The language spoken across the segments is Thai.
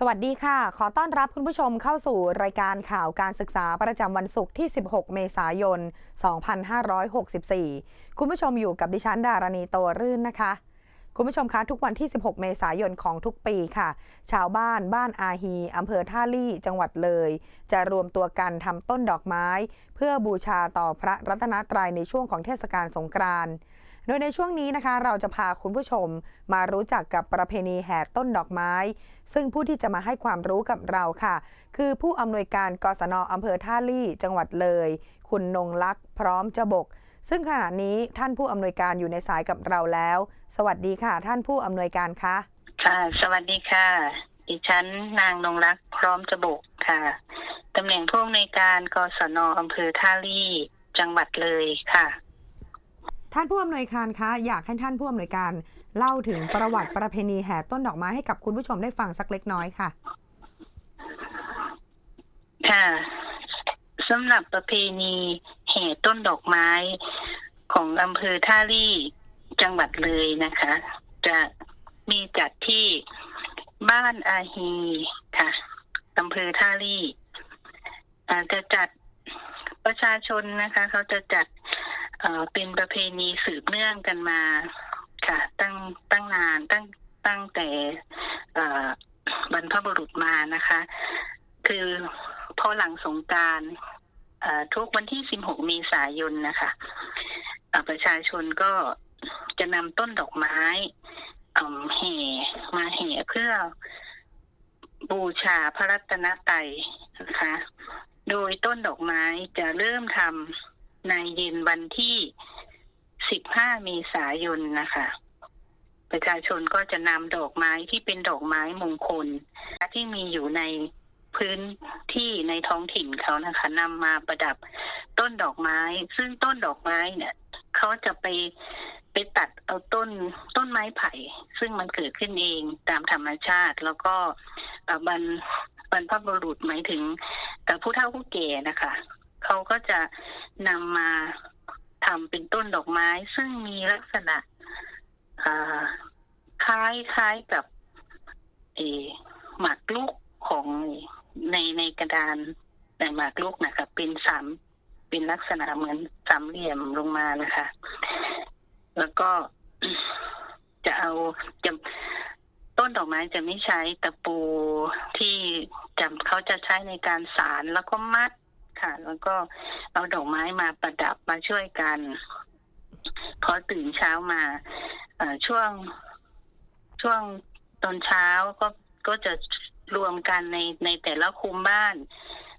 สวัสดีค่ะ ขอต้อนรับคุณผู้ชมเข้าสู่รายการข่าวการศึกษาประจำวันศุกร์ที่ 16 เมษายน 2564 คุณผู้ชมอยู่กับดิฉันดารณีโตรื่นนะคะ คุณผู้ชมคะทุกวันที่ 16 เมษายนของทุกปีค่ะ ชาวบ้านบ้านอาฮีอำเภอท่าลี่ จังหวัดเลย จะรวมตัวกันทำต้นดอกไม้ เพื่อบูชาต่อพระรัตนตรัยในช่วงของเทศกาลสงกรานต์ โดยในช่วงนี้นะคะ เราจะพาคุณผู้ชมมารู้จักกับประเพณีแห่ต้นดอกไม้ ซึ่งผู้ที่จะมาให้ความรู้กับเราค่ะ คือผู้อำนวยการกศนอำเภอท่าลี่จังหวัดเลย คุณนงลักษ์พร้อมจะบก ซึ่งขณะนี้ท่านผู้อำนวยการอยู่ในสายกับเราแล้ว สวัสดีค่ะ ท่านผู้อำนวยการคะค่ะสวัสดีค่ะ ดิฉันนางนงรักพร้อมจะบกค่ะตำแหน่งผู้อำนวยการกศนอำเภอท่าลี่ จังหวัดเลยค่ะ ท่านผู้อำนวยการคะ อยากให้ท่านผู้อำนวยการเล่าถึงประวัติประเพณีแห่ต้นดอกไม้ให้กับคุณผู้ชมได้ฟังสักเล็กน้อยค่ะ ค่ะสำหรับประเพณีแห่ต้นดอกไม้ของอำเภอท่าลี่จังหวัดเลยนะคะ จะมีจัดที่บ้านอาฮีค่ะอำเภอท่าลี่จะจัดประชาชนนะคะ เขาจะจัด เป็นประเพณีสืบเนื่องกันมาค่ะ ตั้งตั้งนานตั้งตั้งแต่บรรพบุรุษมานะคะ คือพอหลังสงการทุกวันที่ 16เมษายนนะคะประชาชนก็จะนำต้นดอกไม้แห่มาแห่เพื่อบูชาพระรัตนตรัยนะคะ โดยต้นดอกไม้จะเริ่มทำ ในเย็นวันที่ 15 เมษายนนะคะ ประชาชนก็จะนำดอกไม้ที่เป็นดอกไม้มงคล ที่มีอยู่ในพื้นที่ในท้องถิ่นเขานะคะนำมาประดับต้นดอกไม้ ซึ่งต้นดอกไม้เนี่ยเขาจะไปไปตัดเอาต้นต้นไม้ไผ่ ซึ่งมันเกิดขึ้นเองตามธรรมชาติ แล้วก็บรรบรรพบุรุษหมายถึงเอ่ผู้เฒ่าผู้แก่นะคะ เขาก็จะนำมาทำเป็นต้นดอกไม้ ซึ่งมีลักษณะคล้ายคล้ายกับเอหมากลูกของในในกระดานในหมากลูกนะคะเป็นสามเป็นลักษณะเหมือนสามเหลี่ยมลงมานะคะ แล้วก็จะเอาจะต้นดอกไม้จะไม่ใช้ตะปูที่จำเขาจะใช้ในการสารแล้วก็มัด ค่ะ แล้วก็เอาดอกไม้มาประดับมาช่วยกัน พอตื่นเช้ามาช่วงช่วงตอนเช้าก็ก็จะรวมกันในในแต่ละคุมบ้าน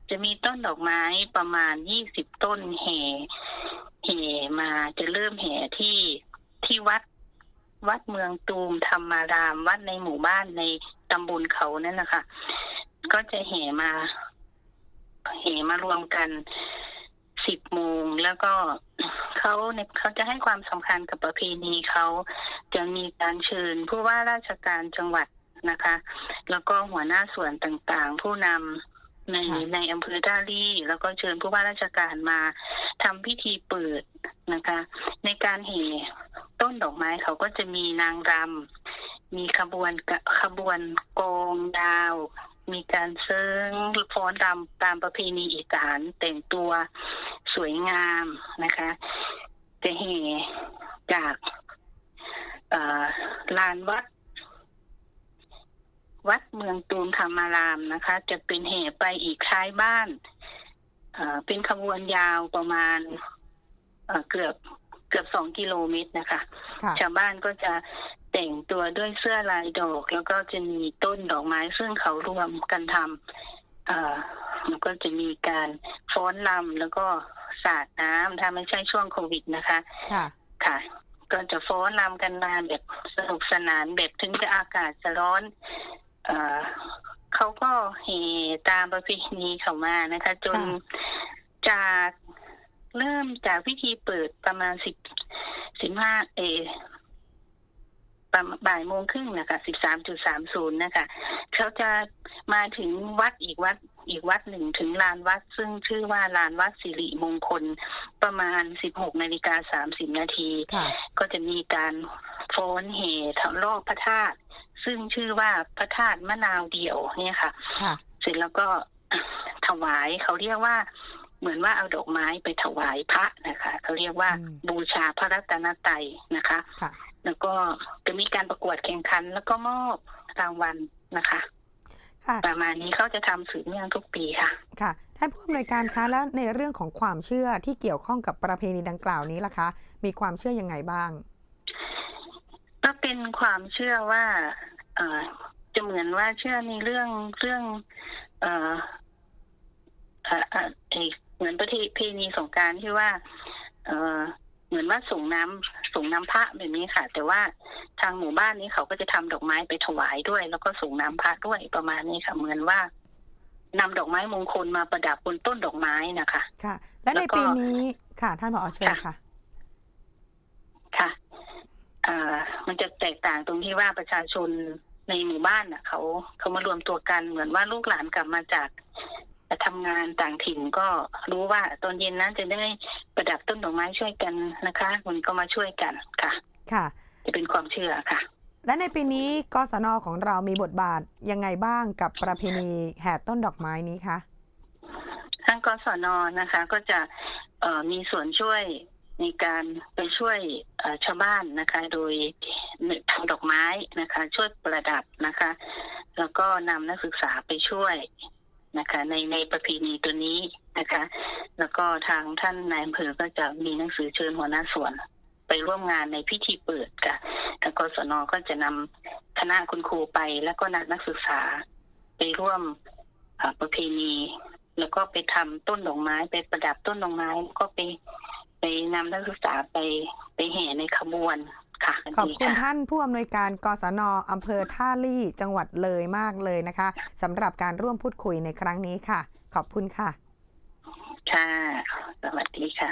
จะมีต้นดอกไม้ประมาณยี่สิบต้นแห่แห่มาจะเริ่มแห่ที่ที่วัดวัดเมืองตูมธรรมาราม วัดในหมู่บ้านในตำบลเขานั่นนะคะก็จะแห่มา แห่มารวมกันสิบโมงแล้วก็เขาเนี่ยเขาจะให้ความสำคัญกับประเพณีเขาจะมีการเชิญผู้ว่าราชการจังหวัดนะคะ แล้วก็หัวหน้าส่วนต่างๆ ผู้นำในค่ะในอำเภอท่าลี่แล้วก็เชิญผู้ว่าราชการมาทำพิธีเปิดนะคะ ในการแห่ต้นดอกไม้เขาก็จะมีนางรำมีขบวนกะขบวนกลองดาว มีการเซิงฟ้อนรำตามประเพณีอีสานแต่งตัวสวยงามนะคะ จะแห่จากเอ่อลานวัด วัดเมืองตูมธรรมารามนะคะ จะเป็นแห่ไปอีกท้ายบ้านเอ่อเป็นขบวนยาวประมาณเอ่อเกือบเกือบสองกิโลเมตรนะคะค่ะชาวบ้านก็จะ แต่งตัวด้วยเสื้อลายดอก แล้วก็จะมีต้นดอกไม้ซึ่งเขารวมกันทำเอ่อแล้วก็จะมีการฟ้อนรำแล้วก็สาดน้ำถ้าไม่ใช่ช่วงโควิดนะคะ ค่ะ ค่ะ ก็จะฟ้อนรำกันมาแบบสนุกสนานแบบถึงจะอากาศจะร้อน เอ่อเขาก็เฮตามประเพณีเขามานะคะ จนค่ะจากเริ่มจากพิธีเปิดประมาณสิบสิบห้าเออ ประมาณบ่ายโมงครึ่งนะคะสิบสามจุดสามศูนย์นะคะเขาจะมาถึงวัดอีกวัดอีกวัดหนึ่งถึงลานวัด ซึ่งชื่อว่าลานวัดสิริมงคล ประมาณสิบหกนาฬิกาสามสิบนาทีค่ะก็จะมีการฟ้อนเหทรอบพระธาตุซึ่งชื่อว่าพระธาตุมะนาวเดียวเนี่ยค่ะค่ะ เสร็จแล้วก็ถวายเขาเรียกว่า เหมือนว่าเอาดอกไม้ไปถวายพระนะคะเขาเรียกว่าอืมบูชาพระรัตนตรัยนะคะค่ะแล้วก็จะมีการประกวดแข่งขัน แล้วก็มอบรางวัลนะคะค่ะประมาณนี้เขาจะทำสืบเนื่องทุกปีค่ะ ค่ะท่านผู้อำนวยการคะแล้วในเรื่องของความเชื่อที่เกี่ยวข้องกับประเพณีดังกล่าวนี้ล่ะคะ มีความเชื่อยังไงบ้าง ก็เป็นความเชื่อว่า เอ่อจะเหมือนว่าเชื่อในเรื่องเรื่อง เอ่อเอ่อเอ่อเอ่อ เหมือนประเพณีสงกรารที่ว่า เอ่อเหมือนว่าส่งน้ำส่งน้ำพระแบบนี้ค่ะ แต่ว่าทางหมู่บ้านนี้เขาก็จะทำดอกไม้ไปถวายด้วย แล้วก็ส่งน้ำพระด้วยประมาณนี้ค่ะ เหมือนว่านำดอกไม้มงคลมาประดับบนต้นดอกไม้นะคะ ค่ะ และในแล้วก็ปีนี้ค่ะ ท่านผอเชิญค่ะ ค่ะเอ่อมันจะแตกต่างตรงที่ว่าประชาชนในหมู่บ้านน่ะเขาเขามารวมตัวกันเหมือนว่าลูกหลานกลับมาจาก ทำงานต่างถิ่นก็รู้ว่าตอนเย็นนั้นจะได้ประดับต้นดอกไม้ช่วยกันนะคะ มันก็มาช่วยกันค่ะ ค่ะ จะเป็นความเชื่อค่ะ และในปีนี้กศนของเรามีบทบาทยังไงบ้างกับประเพณีแห่ต้นดอกไม้นี้คะทางกศนนะคะ ก็จะเอ่อมีส่วนช่วยในการไปช่วยเอ่อชาวบ้านนะคะ โดยทำดอกไม้นะคะ ช่วยประดับนะคะ แล้วก็นำนักศึกษาไปช่วย นะคะ ในในประเพณีตัวนี้นะคะ แล้วก็ทางท่านนายอำเภอก็จะมีหนังสือเชิญหัวหน้าส่วน ไปร่วมงานในพิธีเปิดค่ะทางกศนก็จะนำคณะคุณครูไป แล้วก็นักนักศึกษา ไปร่วมประเพณี แล้วก็ไปทำต้นดอกไม้ ไปประดับต้นดอกไม้แล้วก็ไปไปนำนักศึกษาไปไปแห่ใน ขบวนค่ะขอบดีคุณค่ะท่านผู้อำนวยการกศนอำเภอท่าลี่จังหวัดเลยมากเลยนะคะสำหรับการร่วมพูดคุยในครั้งนี้ค่ะ ขอบคุณค่ะ ค่ะ สวัสดีค่ะ